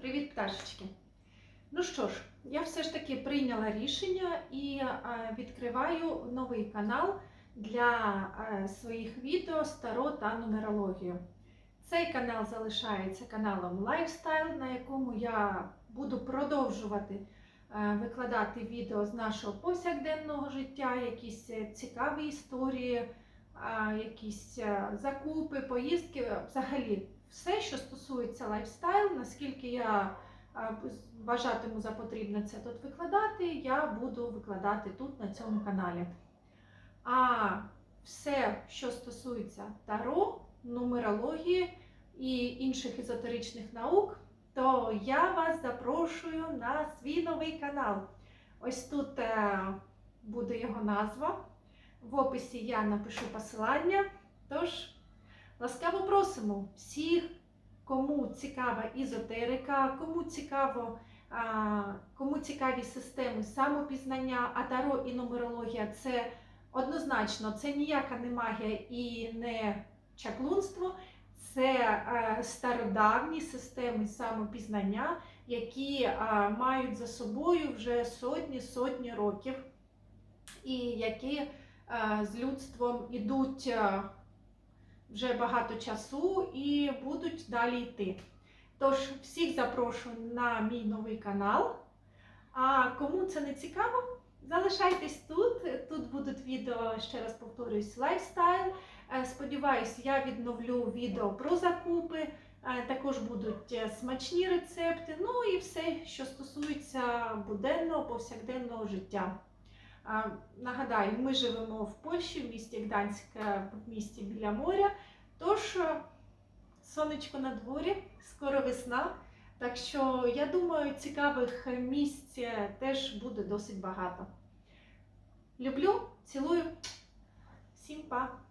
Привіт, пташечки! Ну що ж, я все ж таки прийняла рішення і е, відкриваю новий канал для е, своїх відео старо та нумерологію. Цей канал залишається каналом Lifestyle, на якому я буду продовжувати е, викладати відео з нашого повсякденного життя, якісь цікаві історії, якісь закупи, поїздки, взагалі все, що стосується лайфстайл, наскільки я вважатиму за потрібне це тут викладати, я буду викладати тут на цьому каналі. А все, що стосується таро, нумерології і інших езотеричних наук, то я вас запрошую на свій новий канал. Ось тут е, буде його назва. В описі я напишу посилання. Тож, ласкаво просимо всіх, кому цікава ізотерика, кому цікаво, кому цікаві системи самопізнання, а таро і нумерологія це однозначно, це ніяка не магія і не чаклунство. Це е, стародавні системи самопізнання, які мають за собою вже сотні сотні років, і які е, з людством ідуть е, вже багато часу і будуть далі йти. Тож всіх запрошую на мій новий канал. А кому це не цікаво, залишайтесь тут. Тут будуть відео, ще раз повторюсь, лайфстайл. Е, Сподіваюсь, я відновлю відео про закупи. Е, Також будуть е, смачні рецепти, ну і все, що стосується буденного повсякденного життя. Нагадаю, ми живемо в Польщі, в місті Гданськ, е, в місті біля моря. Тож е, сонечко на дворі, скоро весна. Так що я думаю, цікавих місць е, теж буде досить багато. Люблю, цілую, всім па!